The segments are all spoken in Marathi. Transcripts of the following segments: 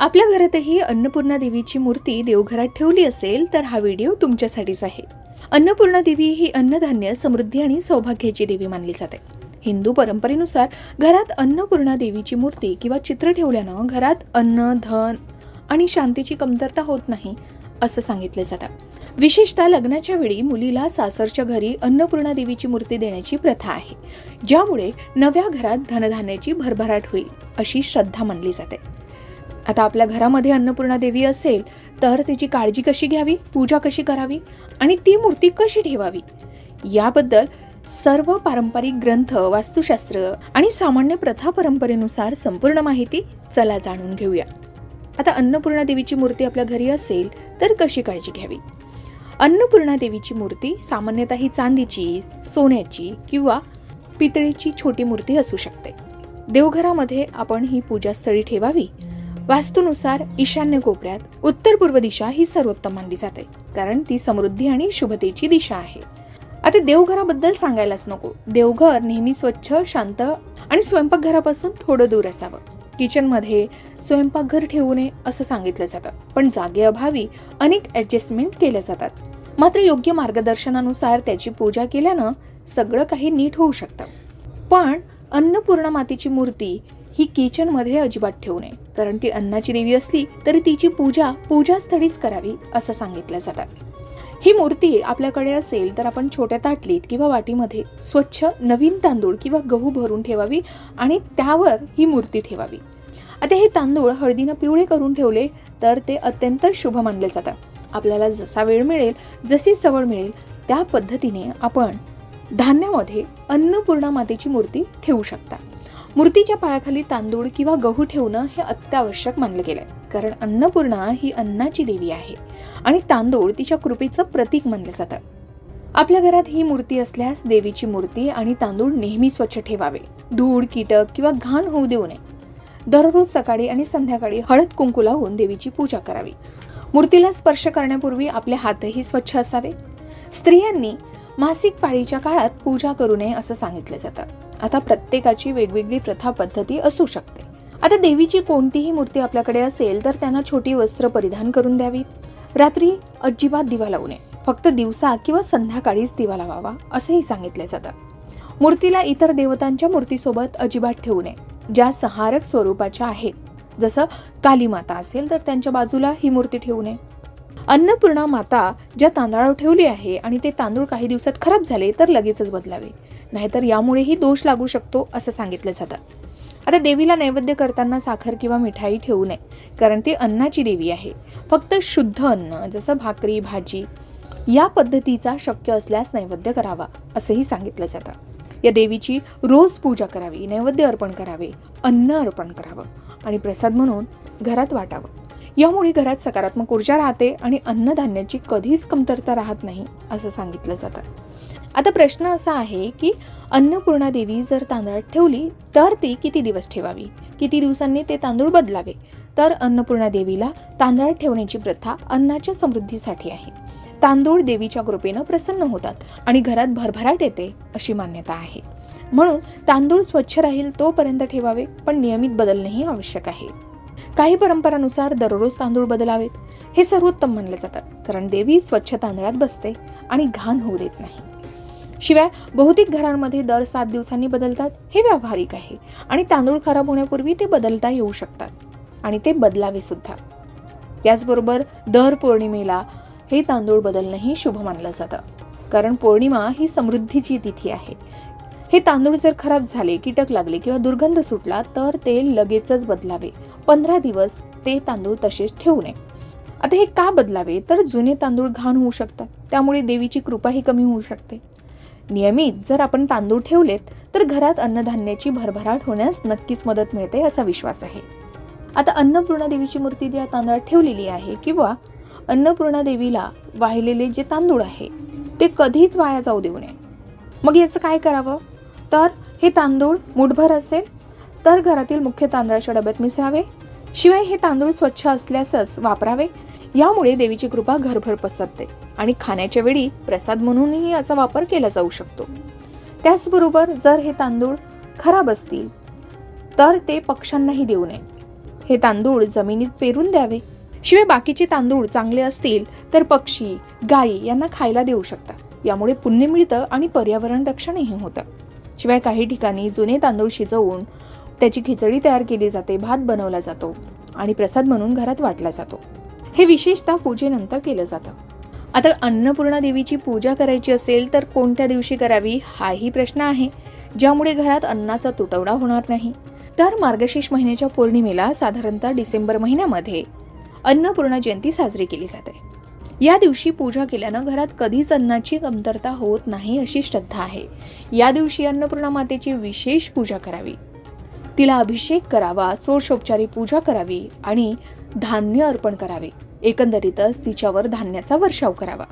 आपल्या घरातही अन्नपूर्णा देवीची मूर्ती देवघरात ठेवली असेल तर हा व्हिडिओ तुमच्यासाठीच आहे. अन्नपूर्णा देवी ही अन्नधान्य समृद्धी आणि सौभाग्याची देवी मानली जाते. हिंदू परंपरेनुसार घरात अन्नपूर्णा देवीची मूर्ती किंवा चित्र ठेवल्यानं घरात अन्न धन आणि शांतीची कमतरता होत नाही असं सांगितलं जातं. विशेषतः लग्नाच्या वेळी मुलीला सासरच्या घरी अन्नपूर्णा देवीची मूर्ती देण्याची प्रथा आहे ज्यामुळे नव्या घरात धनधान्याची भरभराट होईल अशी श्रद्धा मानली जाते. आता आपल्या घरामध्ये अन्नपूर्णा देवी असेल तर तिची काळजी कशी घ्यावी पूजा कशी करावी आणि ती मूर्ती कशी ठेवावी? याबद्दल सर्व पारंपरिक ग्रंथ वास्तुशास्त्र आणि सामान्य प्रथा परंपरेनुसार संपूर्ण माहिती चला जाणून घेऊया. आता अन्नपूर्णा देवीची मूर्ती आपल्या घरी असेल तर कशी काळजी घ्यावी? अन्नपूर्णा देवीची मूर्ती सामान्यतः ही चांदीची सोन्याची किंवा पितळेची छोटी मूर्ती असू शकते. देवघरामध्ये आपण ही पूजास्थळी ठेवावी वास्तूनुसार ईशान्य कोपऱ्यात उत्तर पूर्व दिशा ही सर्वोत्तम मानली जाते कारण ती समृद्धी आणि शुभतेची दिशा आहे. आता देवघराबद्दल सांगायलाच नको. देवघर नेहमी स्वच्छ शांत आणि स्वयंपाकघरापासून थोडं दूर असावं. किचनमध्ये स्वयंपाकघर ठेवू नये असं सांगितलं जातं पण जागेअभावी अनेक ॲडजस्टमेंट केल्या जातात. मात्र योग्य मार्गदर्शनानुसार त्याची पूजा केल्यानं सगळं काही नीट होऊ शकतं. पण अन्नपूर्णा मातेची मूर्ती ही किचनमध्ये अजिबात ठेवू नये. कारण ती अन्नाची देवी असली तरी तिची पूजा पूजास्थळीच करावी असं सांगितलं जातात ही मूर्ती आपल्याकडे असेल तर आपण छोट्या ताटलीत किंवा वाटीमध्ये स्वच्छ नवीन तांदूळ किंवा गहू भरून ठेवावी आणि त्यावर ही मूर्ती ठेवावी. आता हे तांदूळ हळदीनं पिवळे करून ठेवले तर ते अत्यंत शुभ मानले जातात आपल्याला जसा वेळ मिळेल जशी सवड मिळेल त्या पद्धतीने आपण धान्यामध्ये अन्नपूर्णा मातेची मूर्ती ठेवू शकता. मूर्तीच्या पायाखाली तांदूळ किंवा गहू ठेवणं हे अत्यावश्यक मानलं गेलंय. कारण अन्नपूर्णा ही अन्नाची देवी आहे आणि तांदूळ तिच्या कृपेचं प्रतीक मानलं जातं. आपल्या घरात ही मूर्ती असल्यास देवीची मूर्ती आणि तांदूळ नेहमी स्वच्छ ठेवावे. धूळ कीटक किंवा घाण होऊ देऊ नये. दररोज सकाळी आणि संध्याकाळी हळद कुंकू लावून देवीची पूजा करावी. मूर्तीला स्पर्श करण्यापूर्वी आपले हातही स्वच्छ असावे. स्त्रियांनी मासिक पाळीच्या काळात पूजा करू नये असं सांगितलं जातं. आता प्रत्येकाची वेगवेगळी प्रथा पद्धती असू शकते. आता देवीची कोणतीही मूर्ती आपल्याकडे असेल तर त्यांना छोटी वस्त्र परिधान करून द्यावीत रात्री अजिबात दिवा लावू नये. फक्त दिवसा किंवा संध्याकाळीच दिवा लावावा असंही सांगितलं जातं. मूर्तीला इतर देवतांच्या मूर्तीसोबत अजिबात ठेवू नये. ज्या सहारक स्वरूपाच्या आहेत. जसं काली माता असेल तर त्यांच्या बाजूला ही मूर्ती ठेवू नये. अन्नपूर्णा माता ज्या तांदळावर ठेवली आहे आणि ते तांदूळ काही दिवसात खराब झाले तर लगेचच बदलावे. नाहीतर यामुळेही दोष लागू शकतो असं सांगितलं जातं. आता देवीला नैवेद्य करताना साखर किंवा मिठाई ठेवू नये कारण ती अन्नाची देवी आहे. फक्त शुद्ध अन्न जसं भाकरी भाजी या पद्धतीचा शक्य असल्यास नैवेद्य करावा असंही सांगितलं जातं. या देवीची रोज पूजा करावी नैवेद्य अर्पण करावे अन्न अर्पण करावं आणि प्रसाद म्हणून घरात वाटावं. यामुळे घरात सकारात्मक ऊर्जा राहते आणि अन्नधान्याची कधीच कमतरता राहत नाही असं सांगितलं जातं. आता प्रश्न असा आहे की अन्नपूर्णा देवी जर तांदळात ठेवली तर ती किती दिवस ठेवावी? किती दिवसांनी ते तांदूळ बदलावे? तर अन्नपूर्णा देवीला तांदळात ठेवण्याची प्रथा अन्नाच्या समृद्धीसाठी आहे. तांदूळ देवीच्या कृपेनं प्रसन्न होतात आणि घरात भरभराट येते अशी मान्यता आहे. म्हणून तांदूळ स्वच्छ राहील तोपर्यंत ठेवावे पण नियमित बदलणेही आवश्यक आहे. काही परंपरानुसार दररोज तांदूळ बदलावेत. हे सर्वोत्तम मानले जातात कारण देवी स्वच्छ तांदळात बसते आणि घाण होऊ देत नाही. शिवाय बहुतेक घरांमध्ये दर सात दिवसांनी बदलतात हे व्यावहारिक आहे आणि तांदूळ खराब होण्यापूर्वी ते बदलता येऊ शकतात आणि ते बदलावे सुद्धा. याचबरोबर दर पौर्णिमेला हे तांदूळ बदलणंही शुभ मानलं जातं कारण पौर्णिमा ही समृद्धीची तिथी आहे. हे तांदूळ जर खराब झाले कीटक लागले किंवा दुर्गंध सुटला तर ते लगेचच बदलावे. पंधरा दिवस ते तांदूळ तसेच ठेवू नये. आता हे का बदलावे? तर जुने तांदूळ घाण होऊ शकतात. त्यामुळे देवीची कृपाही कमी होऊ शकते. नियमित जर आपण तांदूळ ठेवलेत तर घरात अन्नधान्याची भरभराट होण्यास नक्कीच मदत मिळते असा विश्वास आहे. आता अन्नपूर्णा देवीची मूर्ती ज्या तांदळात ठेवलेली आहे किंवा अन्नपूर्णा देवीला वाहिलेले जे तांदूळ आहे ते कधीच वाया जाऊ देऊ नये. मग याचं काय करावं? तर हे तांदूळ मुठभर असेल तर घरातील मुख्य तांदळाच्या डब्यात मिसळावे. शिवाय हे तांदूळ स्वच्छ असल्यासच वापरावे. यामुळे देवीची कृपा घरभर पसरते आणि खाण्याच्या वेळी प्रसाद म्हणूनही याचा वापर केला जाऊ शकतो. त्याचबरोबर जर हे तांदूळ खराब असतील तर ते पक्ष्यांनाही देऊ नये. हे तांदूळ जमिनीत पेरून द्यावे. शिवाय बाकीचे तांदूळ चांगले असतील तर पक्षी गायी यांना खायला देऊ शकता यामुळे पुण्य मिळतं आणि पर्यावरण रक्षणही होतं. शिवाय काही ठिकाणी जुने तांदूळ शिजवून त्याची खिचडी तयार केली जाते भात बनवला जातो आणि प्रसाद म्हणून घरात वाटला जातो. हे विशेषतः पूजेनंतर केलं जातं. आता अन्नपूर्णा देवीची पूजा करायची असेल तर कोणत्या दिवशी करावी हाही प्रश्न आहे ज्यामुळे घरात अन्नाचा तुटवडा होणार नाही. तर मार्गशीर्ष महिन्याच्या पौर्णिमेला साधारणतः डिसेंबर महिन्यामध्ये अन्नपूर्णा जयंती साजरी केली जाते. या दिवशी पूजा केल्यानं घरात कधीच अन्नाची कमतरता होत नाही अशी श्रद्धा आहे. या दिवशी अन्नपूर्णा मातेची विशेष पूजा करावी. तिला अभिषेक करावा सोशोपचारी पूजा करावी आणि धान्य अर्पण करावे. एकंदरीतच तिच्यावर धान्याचा वर्षाव करावा.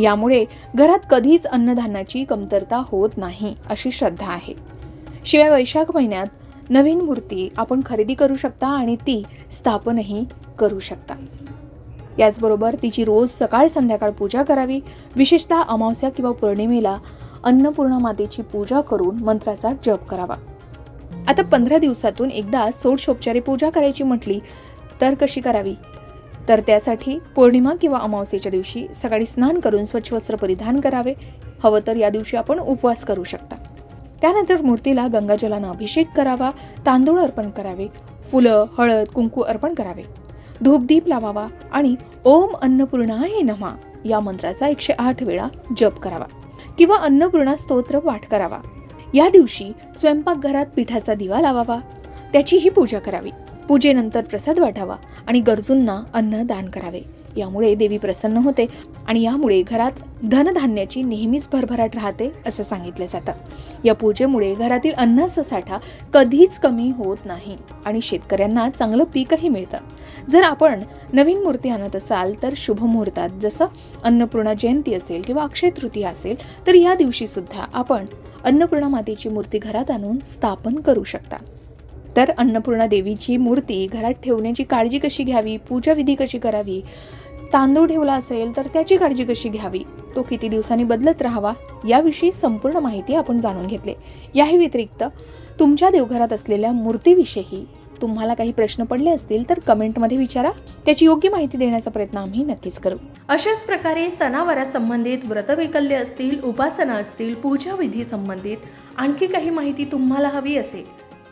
यामुळे घरात कधीच अन्नधान्याची कमतरता होत नाही अशी श्रद्धा आहे. शिवाय वैशाख महिन्यात नवीन मूर्ती आपण खरेदी करू शकता आणि ती स्थापनही करू शकता. याचबरोबर तिची रोज सकाळ संध्याकाळ पूजा करावी विशेषतः अमावस्या किंवा पौर्णिमेला अन्नपूर्णा मातेची पूजा करून मंत्राचा जप करावा. आता पंधरा दिवसातून एकदा सोडशोपचारी पूजा करायची म्हटली तर कशी करावी? तर त्यासाठी पौर्णिमा किंवा अमावस्येच्या दिवशी सकाळी स्नान करून स्वच्छ वस्त्र परिधान करावे. हवं तर या दिवशी आपण उपवास करू शकता. त्यानंतर मूर्तीला गंगाजलानं अभिषेक करावा तांदूळ अर्पण करावे फुलं हळद कुंकू अर्पण करावे. धूपदीप लावावा आणि ओम अन्नपूर्णाय नमा या मंत्राचा एकशे आठ वेळा जप करावा किंवा अन्नपूर्णा स्तोत्र पाठ करावा. या दिवशी स्वयंपाकघरात पिठाचा दिवा लावावा. त्याचीही पूजा करावी. पूजेनंतर प्रसाद वाटावा आणि गरजूंना अन्न दान करावे. यामुळे देवी प्रसन्न होते आणि यामुळे घरात धनधान्याची नेहमीच भरभराट राहते असं सांगितलं जातं. या पूजेमुळे घरातील अन्नाचा साठा कधीच कमी होत नाही आणि शेतकऱ्यांना चांगलं पीकही मिळतं. जर आपण नवीन मूर्ती आणत असाल तर शुभ मुहूर्तात जसं अन्नपूर्णा जयंती असेल किंवा अक्षय तृतीया असेल तर या दिवशी सुद्धा आपण अन्नपूर्णा मातेची मूर्ती घरात आणून स्थापन करू शकता. तर अन्नपूर्णा देवीची मूर्ती घरात ठेवण्याची काळजी कशी घ्यावी? पूजाविधी कशी करावी? तांदूळ ठेवला असेल तर त्याची काळजी कशी घ्यावी? तो किती दिवसांनी बदलत राहावा? याविषयी संपूर्ण माहिती आपण जाणून घेतले. याही व्यतिरिक्त तुमच्या देवघरात असलेल्या मूर्तीविषयी तुम्हाला काही प्रश्न पडले असतील तर कमेंटमध्ये विचारा. त्याची योग्य माहिती देण्याचा प्रयत्न आम्ही नक्कीच करू. अशाच प्रकारे सणावारासंबंधित व्रतवैकल्य असतील उपासना असतील पूजाविधी संबंधित आणखी काही माहिती तुम्हाला हवी असेल